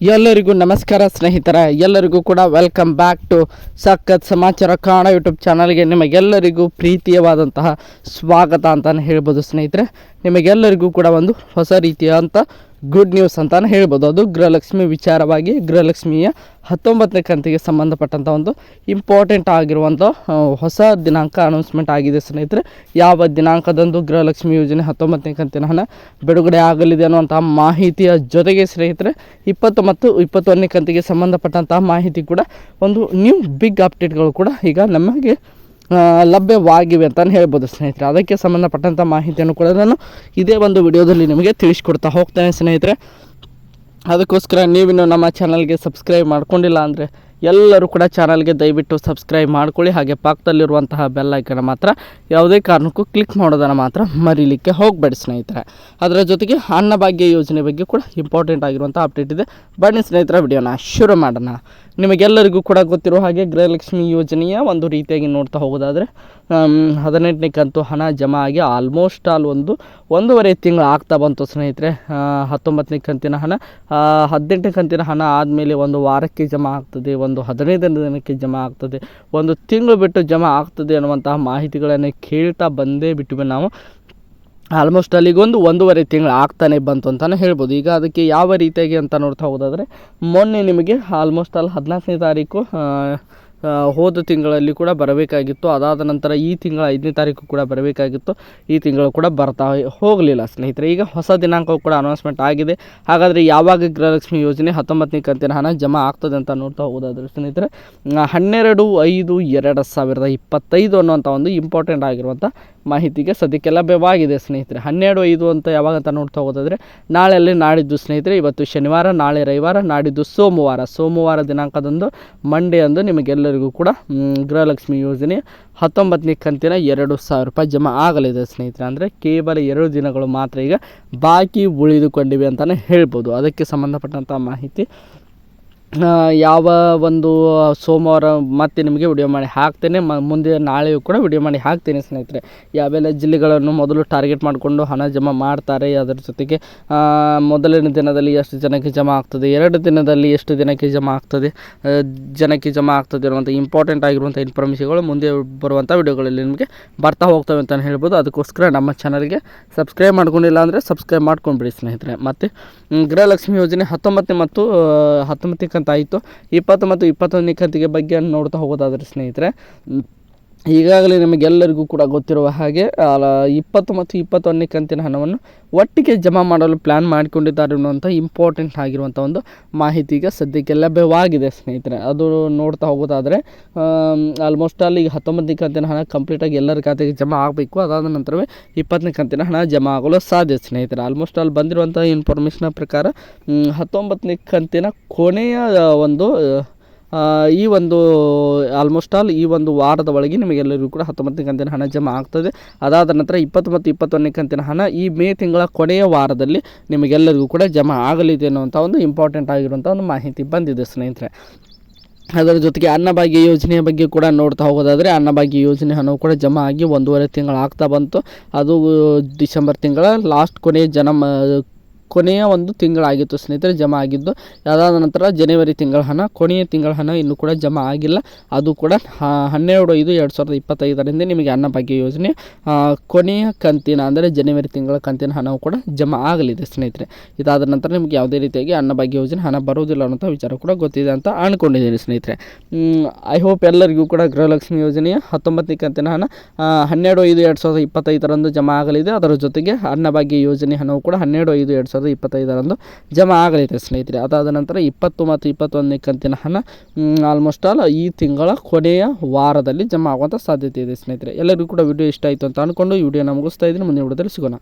ಎಲ್ಲರಿಗೂ ನಮಸ್ಕಾರ ಸ್ನೇಹಿತರೆ, ಎಲ್ಲರಿಗೂ ಕೂಡ ವೆಲ್ಕಮ್ ಬ್ಯಾಕ್ ಟು ಸಖತ್ ಸಮಾಚಾರ ಕನ್ನಡ ಯೂಟ್ಯೂಬ್ ಚಾನಲ್ಗೆ ನಿಮಗೆಲ್ಲರಿಗೂ ಪ್ರೀತಿಯವಾದಂತಹ ಸ್ವಾಗತ ಅಂತಲೇ ಹೇಳ್ಬೋದು ಸ್ನೇಹಿತರೆ. ನಿಮಗೆಲ್ಲರಿಗೂ ಕೂಡ ಒಂದು ಹೊಸ ರೀತಿಯಾದಂಥ ಗುಡ್ ನ್ಯೂಸ್ ಅಂತಲೇ ಹೇಳ್ಬೋದು. ಅದು ಗೃಹಲಕ್ಷ್ಮಿ ವಿಚಾರವಾಗಿ ಗೃಹಲಕ್ಷ್ಮಿಯ ಹತ್ತೊಂಬತ್ತನೇ ಕಂತಿಗೆ ಸಂಬಂಧಪಟ್ಟಂಥ ಒಂದು ಇಂಪಾರ್ಟೆಂಟ್ ಆಗಿರುವಂಥ ಹೊಸ ದಿನಾಂಕ ಅನೌನ್ಸ್ಮೆಂಟ್ ಆಗಿದೆ ಸ್ನೇಹಿತರೆ. ಯಾವ ದಿನಾಂಕದಂದು ಗೃಹಲಕ್ಷ್ಮಿ ಯೋಜನೆ ಹತ್ತೊಂಬತ್ತನೇ ಕಂತಿನ ಹಣ ಬಿಡುಗಡೆ ಆಗಲಿದೆ ಅನ್ನುವಂಥ ಮಾಹಿತಿಯ ಜೊತೆಗೆ ಸ್ನೇಹಿತರೆ ಇಪ್ಪತ್ತು ಮತ್ತು ಇಪ್ಪತ್ತೊಂದನೇ ಕಂತಿಗೆ ಸಂಬಂಧಪಟ್ಟಂತಹ ಮಾಹಿತಿ ಕೂಡ ಒಂದು ನ್ಯೂ ಬಿಗ್ ಅಪ್ಡೇಟ್ಗಳು ಕೂಡ ಈಗ ನಮಗೆ ಲಭ್ಯವಾಗಿವೆ ಅಂತಲೇ ಹೇಳ್ಬೋದು ಸ್ನೇಹಿತರೆ. ಅದಕ್ಕೆ ಸಂಬಂಧಪಟ್ಟಂಥ ಮಾಹಿತಿಯನ್ನು ಕೂಡ ನಾನು ಇದೇ ಒಂದು ವಿಡಿಯೋದಲ್ಲಿ ನಿಮಗೆ ತಿಳಿಸ್ಕೊಡ್ತಾ ಹೋಗ್ತೇನೆ ಸ್ನೇಹಿತರೆ. ಅದಕ್ಕೋಸ್ಕರ ನೀವಿನ್ನು ನಮ್ಮ ಚಾನಲ್ಗೆ ಸಬ್ಸ್ಕ್ರೈಬ್ ಮಾಡ್ಕೊಂಡಿಲ್ಲ ಅಂದರೆ ಎಲ್ಲರೂ ಕೂಡ ಚಾನಲ್ಗೆ ದಯವಿಟ್ಟು ಸಬ್ಸ್ಕ್ರೈಬ್ ಮಾಡ್ಕೊಳ್ಳಿ. ಹಾಗೆ ಪಕ್ಕದಲ್ಲಿರುವಂತಹ ಬೆಲ್ ಐಕನ್ ಮಾತ್ರ ಯಾವುದೇ ಕಾರಣಕ್ಕೂ ಕ್ಲಿಕ್ ಮಾಡೋದನ್ನು ಮಾತ್ರ ಮರೀಲಿಕ್ಕೆ ಹೋಗಬೇಡಿ ಸ್ನೇಹಿತರೆ. ಅದರ ಜೊತೆಗೆ ಅನ್ನಭಾಗ್ಯ ಯೋಜನೆ ಬಗ್ಗೆ ಕೂಡ ಇಂಪಾರ್ಟೆಂಟ್ ಆಗಿರುವಂಥ ಅಪ್ಡೇಟ್ ಇದೆ. ಬನ್ನಿ ಸ್ನೇಹಿತರ, ವಿಡಿಯೋನ ಶುರು ಮಾಡೋಣ. ನಿಮಗೆಲ್ಲರಿಗೂ ಕೂಡ ಗೊತ್ತಿರೋ ಹಾಗೆ ಗೃಹಲಕ್ಷ್ಮಿ ಯೋಜನೆಯ ಒಂದು ರೀತಿಯಾಗಿ ನೋಡ್ತಾ ಹೋಗೋದಾದರೆ ಹದಿನೆಂಟನೇ ಕಂತು ಹಣ ಜಮಾ ಆಗಿ ಆಲ್ಮೋಸ್ಟ್ ಆಲ್ ಒಂದು ಒಂದೂವರೆ ತಿಂಗಳು ಆಗ್ತಾ ಬಂತು ಸ್ನೇಹಿತರೆ. ಹತ್ತೊಂಬತ್ತನೇ ಕಂತಿನ ಹಣ ಹದಿನೆಂಟನೇ ಕಂತಿನ ಹಣ ಆದಮೇಲೆ ಒಂದು ವಾರಕ್ಕೆ ಜಮಾ ಆಗ್ತದೆ, ಒಂದು ಹದಿನೈದನೇ ದಿನಕ್ಕೆ ಜಮಾ ಆಗ್ತದೆ, ಒಂದು ತಿಂಗಳು ಬಿಟ್ಟು ಜಮಾ ಆಗ್ತದೆ ಅನ್ನುವಂತಹ ಮಾಹಿತಿಗಳನ್ನು ಕೇಳ್ತಾ ಬಂದೇ ಬಿಟ್ಟಿವೆ ನಾವು. ಆಲ್ಮೋಸ್ಟ್ ಅಲ್ಲಿಗೊಂದು ಒಂದೂವರೆ ತಿಂಗಳು ಆಗ್ತಾನೆ ಬಂತು ಅಂತಲೇ ಹೇಳ್ಬೋದು. ಈಗ ಅದಕ್ಕೆ ಯಾವ ರೀತಿಯಾಗಿ ಅಂತ ನೋಡ್ತಾ ಹೋದಾದರೆ, ಮೊನ್ನೆ ನಿಮಗೆ ಆಲ್ಮೋಸ್ಟ್ ಅಲ್ಲಿ ಹದಿನಾಲ್ಕನೇ ತಾರೀಕು ಹೋದ ತಿಂಗಳಲ್ಲಿ ಕೂಡ ಬರಬೇಕಾಗಿತ್ತು. ಅದಾದ ನಂತರ ಈ ತಿಂಗಳ ಐದನೇ ತಾರೀಕು ಕೂಡ ಬರಬೇಕಾಗಿತ್ತು. ಈ ತಿಂಗಳು ಕೂಡ ಬರ್ತಾ ಹೋಗಲಿಲ್ಲ ಸ್ನೇಹಿತರೆ. ಈಗ ಹೊಸ ದಿನಾಂಕವು ಕೂಡ ಅನೌನ್ಸ್ಮೆಂಟ್ ಆಗಿದೆ. ಹಾಗಾದರೆ ಯಾವಾಗ ಗೃಹಲಕ್ಷ್ಮಿ ಯೋಜನೆ ಹತ್ತೊಂಬತ್ತನೇ ಕಂತಿನ ಹಣ ಜಮಾ ಆಗ್ತದೆ ಅಂತ ನೋಡ್ತಾ ಹೋದಾದ್ರೆ ಸ್ನೇಹಿತರೆ ಹನ್ನೆರಡು ಐದು ಎರಡು ಸಾವಿರದ ಇಪ್ಪತ್ತೈದು ಅನ್ನುವಂಥ ಒಂದು ಇಂಪಾರ್ಟೆಂಟ್ ಆಗಿರುವಂಥ ಮಾಹಿತಿಗೆ ಸದ್ಯಕ್ಕೆ ಲಭ್ಯವಾಗಿದೆ ಸ್ನೇಹಿತರೆ. ಹನ್ನೆರಡು ಐದು ಅಂತ ಯಾವಾಗ ಅಂತ ನೋಡ್ತಾ ಹೋದಾದರೆ ನಾಳೆಯಲ್ಲಿ ನಾಡಿದ್ದು ಸ್ನೇಹಿತರೆ, ಇವತ್ತು ಶನಿವಾರ, ನಾಳೆ ರವಿವಾರ, ನಾಡಿದ್ದು ಸೋಮವಾರ. ಸೋಮವಾರ ದಿನಾಂಕದಂದು ಮಂಡೇ ಅಂದು ನಿಮಗೆಲ್ಲರಿಗೂ ಕೂಡ ಗೃಹಲಕ್ಷ್ಮಿ ಯೋಜನೆ ಹತ್ತೊಂಬತ್ತನೇ ಕಂತಿನ ಎರಡು ಸಾವಿರ ರೂಪಾಯಿ ಜಮಾ ಆಗಲಿದೆ ಸ್ನೇಹಿತರೆ. ಅಂದರೆ ಕೇವಲ ಎರಡು ದಿನಗಳು ಮಾತ್ರ ಈಗ ಬಾಕಿ ಉಳಿದುಕೊಂಡಿವೆ ಅಂತಲೇ ಹೇಳ್ಬೋದು. ಅದಕ್ಕೆ ಸಂಬಂಧಪಟ್ಟಂಥ ಮಾಹಿತಿ ಯಾವ ಒಂದು ಸೋಮವಾರ ಮತ್ತೆ ನಿಮಗೆ ವಿಡಿಯೋ ಮಾಡಿ ಹಾಕ್ತೇನೆ. ಮ, ಮುಂದೆ ನಾಳೆಯೂ ಕೂಡ ವಿಡಿಯೋ ಮಾಡಿ ಹಾಕ್ತೇನೆ ಸ್ನೇಹಿತರೆ. ಯಾವೆಲ್ಲ ಜಿಲ್ಲೆಗಳನ್ನು ಮೊದಲು ಟಾರ್ಗೆಟ್ ಮಾಡಿಕೊಂಡು ಹಣ ಜಮಾ ಮಾಡ್ತಾರೆ, ಅದರ ಜೊತೆಗೆ ಮೊದಲನೇ ದಿನದಲ್ಲಿ ಎಷ್ಟು ಜನಕ್ಕೆ ಜಮಾ ಆಗ್ತದೆ, ಎರಡು ದಿನದಲ್ಲಿ ಎಷ್ಟು ದಿನಕ್ಕೆ ಜಮಾ ಆಗ್ತದೆ ಜನಕ್ಕೆ ಜಮಾ ಆಗ್ತದೆ ಇರುವಂಥ ಇಂಪಾರ್ಟೆಂಟ್ ಆಗಿರುವಂಥ ಇನ್ಫಾರ್ಮೇಷನ್ಗಳು ಮುಂದೆ ಬರುವಂಥ ವಿಡಿಯೋಗಳಲ್ಲಿ ನಿಮಗೆ ಬರ್ತಾ ಹೋಗ್ತವೆ ಅಂತಲೇ ಹೇಳ್ಬೋದು. ಅದಕ್ಕೋಸ್ಕರ ನಮ್ಮ ಚಾನಲ್ಗೆ ಸಬ್ಸ್ಕ್ರೈಬ್ ಮಾಡ್ಕೊಂಡಿಲ್ಲ ಅಂದರೆ ಸಬ್ಸ್ಕ್ರೈಬ್ ಮಾಡ್ಕೊಂಡ್ಬಿಡಿ ಸ್ನೇಹಿತರೆ. ಮತ್ತು ಗೃಹಲಕ್ಷ್ಮಿ ಯೋಜನೆ ಹತ್ತೊಂಬತ್ತನೇ ಮತ್ತು ಹತ್ತೊಂಬತ್ತನೇ ಆಯಿತು. ಇಪ್ಪತ್ತು ಮತ್ತು ಇಪ್ಪತ್ತೊಂದನೇ ಕಂತಿಗೆ ಬಗ್ಗೆ ನೋಡ್ತಾ ಹೋಗೋದಾದ್ರೆ ಸ್ನೇಹಿತರೆ ಈಗಾಗಲೇ ನಿಮಗೆಲ್ಲರಿಗೂ ಕೂಡ ಗೊತ್ತಿರುವ ಹಾಗೆ ಇಪ್ಪತ್ತು ಮತ್ತು ಇಪ್ಪತ್ತೊಂದನೇ ಕಂತಿನ ಹಣವನ್ನು ಒಟ್ಟಿಗೆ ಜಮಾ ಮಾಡಲು ಪ್ಲ್ಯಾನ್ ಮಾಡಿಕೊಂಡಿದ್ದಾರೆ ಅನ್ನುವಂಥ ಇಂಪಾರ್ಟೆಂಟ್ ಆಗಿರುವಂಥ ಒಂದು ಮಾಹಿತಿ ಈಗ ಸದ್ಯಕ್ಕೆ ಲಭ್ಯವಾಗಿದೆ ಸ್ನೇಹಿತರೆ. ಅದು ನೋಡ್ತಾ ಹೋಗೋದಾದರೆ ಆಲ್ಮೋಸ್ಟ್ ಅಲ್ಲಿ ಈಗ ಹತ್ತೊಂಬತ್ತನೇ ಕಂತಿನ ಹಣ ಕಂಪ್ಲೀಟಾಗಿ ಎಲ್ಲರ ಖಾತೆಗೆ ಜಮಾ ಆಗಬೇಕು. ಅದಾದ ನಂತರವೇ ಇಪ್ಪತ್ತನೇ ಕಂತಿನ ಹಣ ಜಮಾ ಆಗಲು ಸಾಧ್ಯ ಸ್ನೇಹಿತರೆ. ಆಲ್ಮೋಸ್ಟ್ ಆಲ್ ಬಂದಿರುವಂಥ ಇನ್ಫಾರ್ಮೇಷನ್ ಪ್ರಕಾರ ಹತ್ತೊಂಬತ್ತನೇ ಕಂತಿನ ಕೊನೆಯ ಒಂದು ಈ ಒಂದು ಆಲ್ಮೋಸ್ಟ್ ಆಲ್ ಈ ಒಂದು ವಾರದ ಒಳಗೆ ನಿಮಗೆಲ್ಲರಿಗೂ ಕೂಡ ಹತ್ತೊಂಬತ್ತನೇ ಕಂತಿನ ಹಣ ಜಮಾ ಆಗ್ತದೆ. ಅದಾದ ನಂತರ ಇಪ್ಪತ್ತು ಮತ್ತು ಇಪ್ಪತ್ತೊಂದನೇ ಕಂತಿನ ಹಣ ಈ ಮೇ ತಿಂಗಳ ಕೊನೆಯ ವಾರದಲ್ಲಿ ನಿಮಗೆಲ್ಲರಿಗೂ ಕೂಡ ಜಮಾ ಆಗಲಿದೆ ಅನ್ನುವಂಥ ಒಂದು ಇಂಪಾರ್ಟೆಂಟ್ ಆಗಿರುವಂಥ ಒಂದು ಮಾಹಿತಿ ಬಂದಿದೆ ಸ್ನೇಹಿತರೆ. ಅದರ ಜೊತೆಗೆ ಅನ್ನಭಾಗ್ಯ ಯೋಜನೆಯ ಬಗ್ಗೆ ಕೂಡ ನೋಡ್ತಾ ಹೋಗೋದಾದರೆ ಅನ್ನಭಾಗ್ಯ ಯೋಜನೆ ಹಣವು ಕೂಡ ಜಮಾ ಆಗಿ ಒಂದೂವರೆ ತಿಂಗಳು ಆಗ್ತಾ ಬಂತು. ಅದು ಡಿಸೆಂಬರ್ ತಿಂಗಳ ಲಾಸ್ಟ್ ಕೊನೆಯ ಜನ ಕೊನೆಯ ಒಂದು ತಿಂಗಳಾಗಿತ್ತು ಸ್ನೇಹಿತರೆ, ಜಮಾ ಆಗಿದ್ದು. ಅದಾದ ನಂತರ ಜನವರಿ ತಿಂಗಳ ಹಣ, ಕೊನೆಯ ತಿಂಗಳ ಹಣ ಇನ್ನೂ ಕೂಡ ಜಮಾ ಆಗಿಲ್ಲ. ಅದು ಕೂಡ ಹನ್ನೆರಡು ಐದು ಎರಡು ಸಾವಿರದ ಇಪ್ಪತ್ತೈದರಿಂದ ನಿಮಗೆ ಅನ್ನಭಾಗ್ಯ ಯೋಜನೆ ಕೊನೆಯ ಕಂತಿನ, ಅಂದರೆ ಜನವರಿ ತಿಂಗಳ ಕಂತಿನ ಹಣವು ಕೂಡ ಜಮಾ ಆಗಲಿದೆ ಸ್ನೇಹಿತರೆ. ಇದಾದ ನಂತರ ನಿಮಗೆ ಯಾವುದೇ ರೀತಿಯಾಗಿ ಅನ್ನಭಾಗ್ಯ ಯೋಜನೆ ಹಣ ಬರುವುದಿಲ್ಲ ಅನ್ನೋಂಥ ವಿಚಾರ ಕೂಡ ಗೊತ್ತಿದೆ ಅಂತ ಅಂದ್ಕೊಂಡಿದ್ದೀನಿ ಸ್ನೇಹಿತರೆ. ಐ ಹೋಪ್ ಎಲ್ಲರಿಗೂ ಕೂಡ ಗೃಹಲಕ್ಷ್ಮಿ ಯೋಜನೆಯ ಹತ್ತೊಂಬತ್ತನೇ ಕಂತಿನ ಹಣ ಹನ್ನೆರಡು ಐದು ಎರಡು ಸಾವಿರದ ಇಪ್ಪತ್ತೈದರಂದು ಜಮಾ ಆಗಲಿದೆ. ಅದರ ಜೊತೆಗೆ ಅನ್ನಭಾಗ್ಯ ಯೋಜನೆ ಹಣವು ಕೂಡ ಹನ್ನೆರಡು ಐದು ಎರಡು ಸಾವಿರದ ಇಪ್ಪತ್ತೈದರಂದು ಜಮಾ ಆಗಲಿದೆ ಸ್ನೇಹಿತರೆ. ಅದಾದ ನಂತರ ಇಪ್ಪತ್ತು ಮತ್ತು ಇಪ್ಪತ್ತೊಂದನೇ ಕಂತಿನ ಹಣ ಆಲ್ಮೋಸ್ಟ್ ಆಲ್ ಈ ತಿಂಗಳ ಕೊನೆಯ ವಾರದಲ್ಲಿ ಜಮಾ ಆಗುವಂಥ ಸಾಧ್ಯತೆ ಇದೆ ಸ್ನೇಹಿತರೆ. ಎಲ್ಲರಿಗೂ ಕೂಡ ವಿಡಿಯೋ ಇಷ್ಟ ಆಯಿತು ಅಂತ ಅಂದ್ಕೊಂಡು ಈ ವಿಡಿಯೋನ ಮುಗಿಸ್ತಾ ಇದ್ದೀನಿ. ಮುಂದಿನ ವಿಡಿಯೋದಲ್ಲಿ ಸಿಗೋಣ.